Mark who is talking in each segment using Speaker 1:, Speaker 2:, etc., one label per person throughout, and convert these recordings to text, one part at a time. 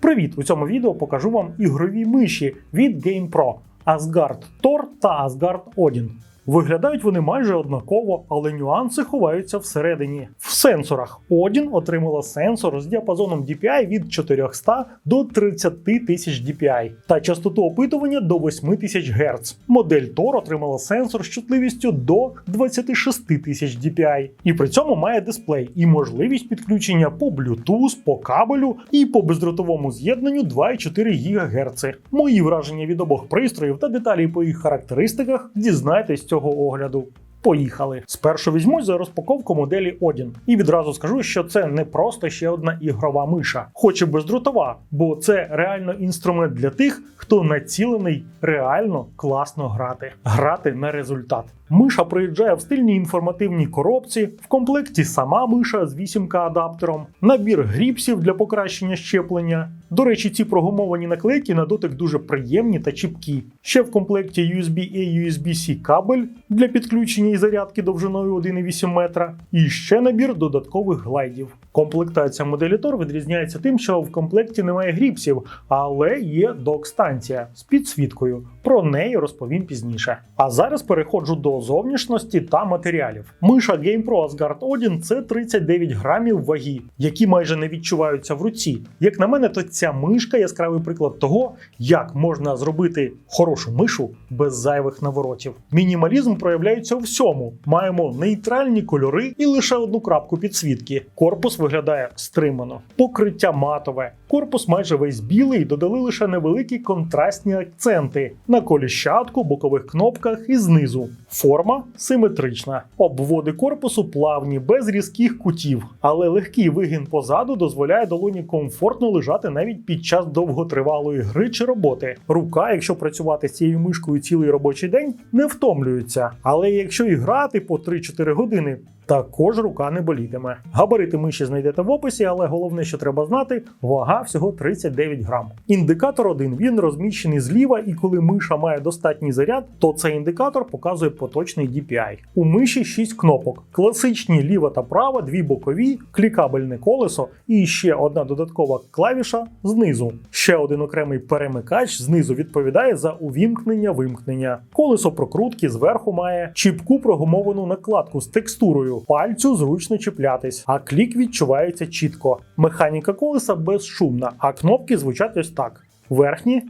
Speaker 1: Привіт! У цьому відео покажу вам ігрові миші від GamePro Asgard Thor та Asgard Odin. Виглядають вони майже однаково, але нюанси ховаються всередині. В сенсорах Odin отримала сенсор з діапазоном DPI від 400 до 30 тисяч DPI та частоту опитування до 8000 Гц. Модель Thor отримала сенсор з чутливістю до 26 тисяч DPI. І при цьому має дисплей і можливість підключення по Bluetooth, по кабелю і по бездротовому з'єднанню 2,4 ГГц. Мої враження від обох пристроїв та деталі по їх характеристиках дізнайтесь цього огляду. Поїхали. Спершу візьмусь за розпаковку моделі Odin. І відразу скажу, що це не просто ще одна ігрова миша, хоч і бездротова, бо це реально інструмент для тих, хто націлений реально класно грати, грати на результат. Миша приїжджає в стильній інформативній коробці, в комплекті сама миша з 8К адаптером, набір гріпсів для покращення щеплення. До речі, ці прогумовані наклейки на дотик дуже приємні та чіпкі. Ще в комплекті USB-A USB-C кабель для підключення і зарядки довжиною 1,8 метра, і ще набір додаткових глайдів. Комплектація моделі Tor відрізняється тим, що в комплекті немає гріпсів, але є док-станція з підсвіткою. Про неї розповім пізніше. А зараз переходжу до зовнішності та матеріалів. Миша GamePro Asgard Odin – це 39 грамів ваги, які майже не відчуваються в руці. Як на мене, то ця мишка яскравий приклад того, як можна зробити хорошу мишу без зайвих наворотів. Мінімалізм проявляється у всьому. Маємо нейтральні кольори і лише одну крапку підсвітки. Корпус виглядає стримано, покриття матове. Корпус майже весь білий, додали лише невеликі контрастні акценти на коліщатку, бокових кнопках і знизу. Форма симетрична. Обводи корпусу плавні, без різких кутів, але легкий вигін позаду дозволяє долоні комфортно лежати навіть під час довготривалої гри чи роботи. Рука, якщо працювати з цією мишкою цілий робочий день, не втомлюється. Але якщо і грати по 3-4 години, також рука не болітиме. Габарити миші знайдете в описі, але головне, що треба знати, вага всього 39 грам. Індикатор один він розміщений зліва, і коли миша має достатній заряд, то цей індикатор показує поточний DPI. У миші 6 кнопок: класичні ліва та права, дві бокові, клікабельне колесо і ще одна додаткова клавіша знизу. Ще один окремий перемикач знизу відповідає за увімкнення-вимкнення. Колесо прокрутки зверху має чіпку прогумовану накладку з текстурою. Пальцю зручно чіплятись, а клік відчувається чітко. Механіка колеса безшумна, а кнопки звучать ось так: верхні,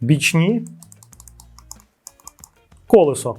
Speaker 1: бічні, колесо.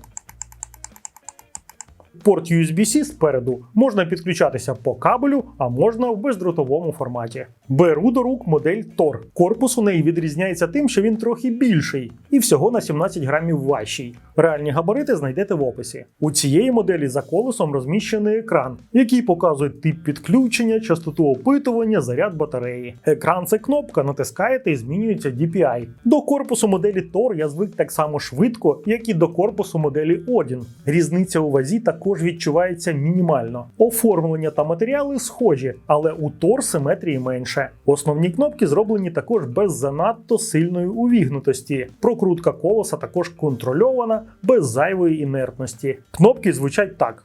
Speaker 1: Порт USB-C спереду можна підключатися по кабелю, а можна в бездротовому форматі. Беру до рук модель Tor. Корпус у неї відрізняється тим, що він трохи більший і всього на 17 грамів важчий. Реальні габарити знайдете в описі. У цієї моделі за колесом розміщений екран, який показує тип підключення, частоту опитування, заряд батареї. Екран це кнопка, натискаєте і змінюється DPI. До корпусу моделі Tor я звик так само швидко, як і до корпусу моделі Odin. Різниця у вазі також відчувається мінімально. Оформлення та матеріали схожі, але у Tor симетрії менше. Основні кнопки зроблені також без занадто сильної увігнутості. Прокрутка колеса також контрольована, без зайвої інертності. Кнопки звучать так: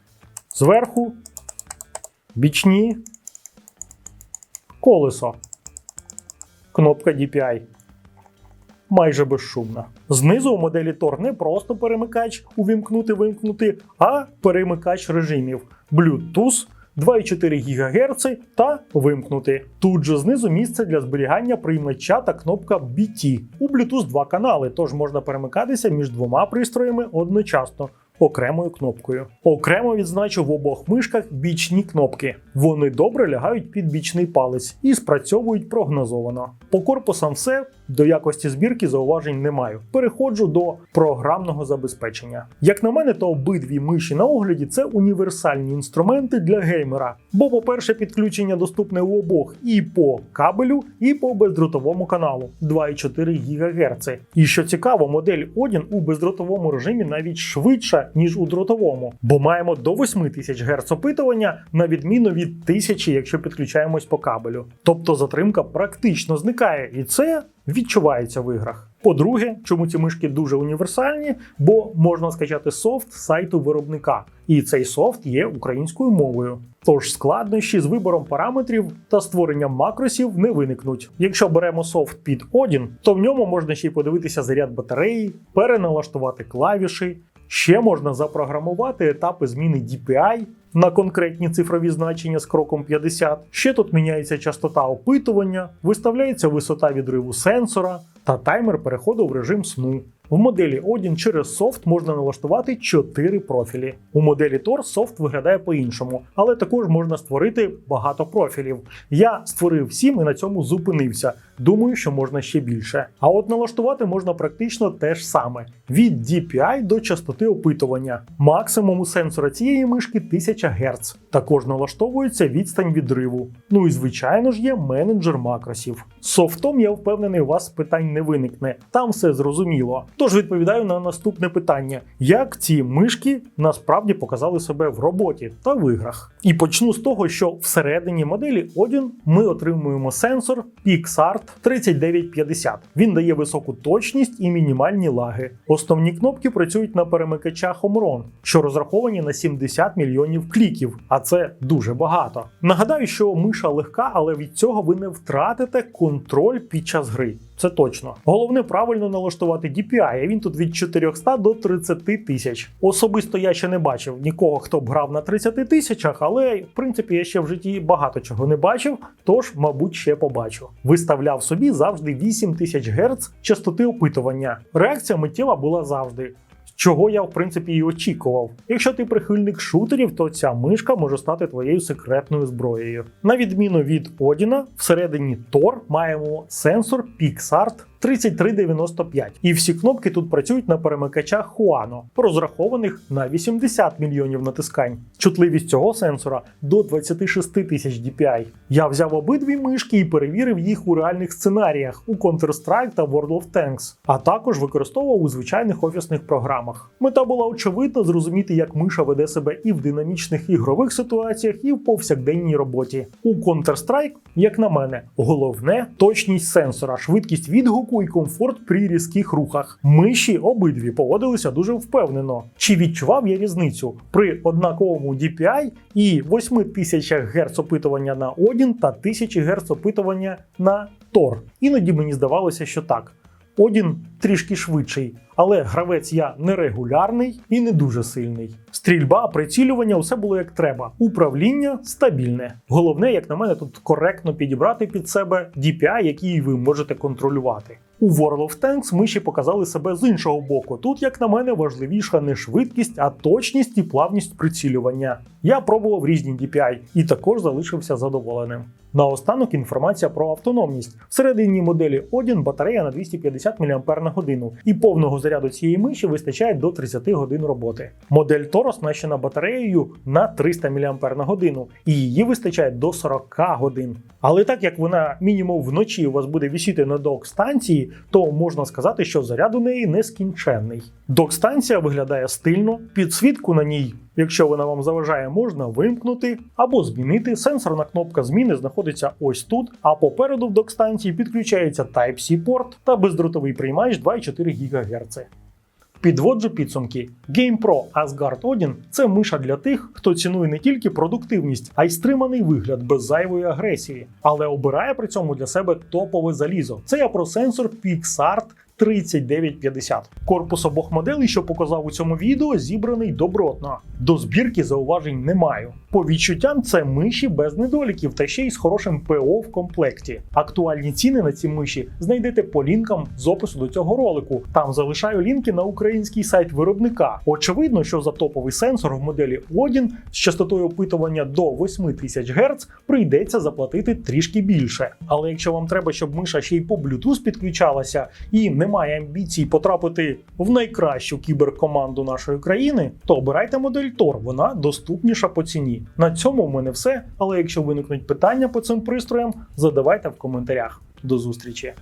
Speaker 1: зверху, бічні, колесо, кнопка DPI. Майже безшумна. Знизу у моделі Tor не просто перемикач увімкнути-вимкнути, а перемикач режимів Bluetooth, 2,4 ГГц та вимкнути. Тут же знизу місце для зберігання приймача та кнопка BT. У Bluetooth два канали, тож можна перемикатися між двома пристроями одночасно. Окремою кнопкою. Окремо відзначу в обох мишках бічні кнопки. Вони добре лягають під бічний палець і спрацьовують прогнозовано. По корпусам все до якості збірки зауважень не маю. Переходжу до програмного забезпечення. Як на мене, то обидві миші на огляді це універсальні інструменти для геймера. Бо, по-перше, підключення доступне у обох і по кабелю, і по бездротовому каналу 2,4 ГГц. І що цікаво, модель Odin у бездротовому режимі навіть швидша, ніж у дротовому, бо маємо до 8000 Гц опитування, на відміну від 1000, якщо підключаємось по кабелю. Тобто затримка практично зникає, і це відчувається в іграх. По-друге, чому ці мишки дуже універсальні, бо можна скачати софт з сайту виробника, і цей софт є українською мовою. Тож складнощі з вибором параметрів та створенням макросів не виникнуть. Якщо беремо софт під Odin, то в ньому можна ще й подивитися заряд батареї, переналаштувати клавіші. Ще можна запрограмувати етапи зміни DPI на конкретні цифрові значення з кроком 50. Ще тут міняється частота опитування, виставляється висота відриву сенсора та таймер переходу в режим сну. В моделі Odin через софт можна налаштувати 4 профілі. У моделі Tor софт виглядає по-іншому, але також можна створити багато профілів. Я створив 7 і на цьому зупинився. Думаю, що можна ще більше. А от налаштувати можна практично те ж саме: від DPI до частоти опитування. Максимум у сенсора цієї мишки 1000 Гц. Також налаштовується відстань відриву. Ну і звичайно ж є менеджер макросів. З софтом я впевнений, у вас питань не виникне. Там все зрозуміло. Тож відповідаю на наступне питання: як ці мишки насправді показали себе в роботі та в іграх? І почну з того, що всередині моделі Odin ми отримуємо сенсор PixArt 3950. Він дає високу точність і мінімальні лаги. Основні кнопки працюють на перемикачах Omron, що розраховані на 70 мільйонів кліків, а це дуже багато. Нагадаю, що миша легка, але від цього ви не втратите контроль під час гри. Це точно. Головне правильно налаштувати DPI, а він тут від 400 до 30 тисяч. Особисто я ще не бачив нікого, хто б грав на 30 тисячах, але в принципі я ще в житті багато чого не бачив, тож, мабуть, ще побачу. Виставляв собі завжди 8000 Гц частоти опитування. Реакція миттєва була завжди. Чого я в принципі і очікував. Якщо ти прихильник шутерів, то ця мишка може стати твоєю секретною зброєю. На відміну від Одіна, всередині Тор маємо сенсор PixArt 3395. І всі кнопки тут працюють на перемикачах Huano, розрахованих на 80 мільйонів натискань. Чутливість цього сенсора до 26 тисяч DPI. Я взяв обидві мишки і перевірив їх у реальних сценаріях у Counter-Strike та World of Tanks, а також використовував у звичайних офісних програмах. Мета була очевидно зрозуміти, як миша веде себе і в динамічних ігрових ситуаціях, і в повсякденній роботі. У Counter-Strike, як на мене, головне точність сенсора, швидкість відгуку і комфорт при різких рухах. Миші обидві поводилися дуже впевнено. Чи відчував я різницю при однаковому DPI і 8000 Гц опитування на Odin та 1000 Гц опитування на Тор? Іноді мені здавалося, що так. Один трішки швидший, але гравець я нерегулярний і не дуже сильний. Стрільба, прицілювання, усе було як треба. Управління стабільне. Головне, як на мене, тут коректно підібрати під себе DPI, який ви можете контролювати. У World of Tanks миші показали себе з іншого боку. Тут, як на мене, важливіша не швидкість, а точність і плавність прицілювання. Я пробував різні DPI і також залишився задоволеним. Наостанок інформація про автономність. Всередині моделі Odin батарея на 250 мАч і повного заряду цієї миші вистачає до 30 годин роботи. Модель Tor оснащена батареєю на 300 мАч і її вистачає до 40 годин. Але так як вона мінімум вночі у вас буде висіти на док-станції, то можна сказати, що заряд у неї нескінченний. Док-станція виглядає стильно, підсвітку на ній Якщо вона вам заважає, можна вимкнути або змінити. Сенсорна кнопка зміни знаходиться ось тут, а попереду в док-станції підключається Type-C порт та бездротовий приймач 2,4 ГГц. Підводжу підсумки. GamePro Asgard Odin – це миша для тих, хто цінує не тільки продуктивність, а й стриманий вигляд без зайвої агресії, але обирає при цьому для себе топове залізо. Це я про сенсор PixArt 3950. Корпус обох моделей, що показав у цьому відео, зібраний добротно. До збірки зауважень не маю. По відчуттям це миші без недоліків та ще й з хорошим ПО в комплекті. Актуальні ціни на ці миші знайдете по лінкам з опису до цього ролику. Там залишаю лінки на український сайт виробника. Очевидно, що за топовий сенсор в моделі Odin з частотою опитування до 8000 Гц прийдеться заплатити трішки більше. Але якщо вам треба, щоб миша ще й по Bluetooth підключалася і немає амбіцій потрапити в найкращу кіберкоманду нашої країни, то обирайте модель Tor, вона доступніша по ціні. На цьому в мене все. Але якщо виникнуть питання по цим пристроям, задавайте в коментарях. До зустрічі!